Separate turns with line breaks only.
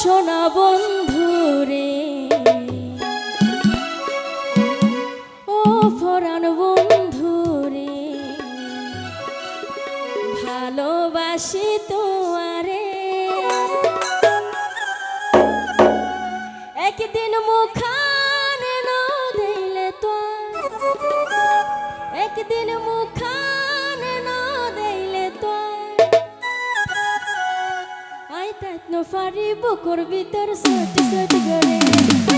সোনা বন্ধু রে ও ফরান বন্ধু রে ভালোবাসি তোমারে। একদিন মুখানে দিলে তো, একদিন মুখানে ফারি বুকুর ভিতর সট সট করে।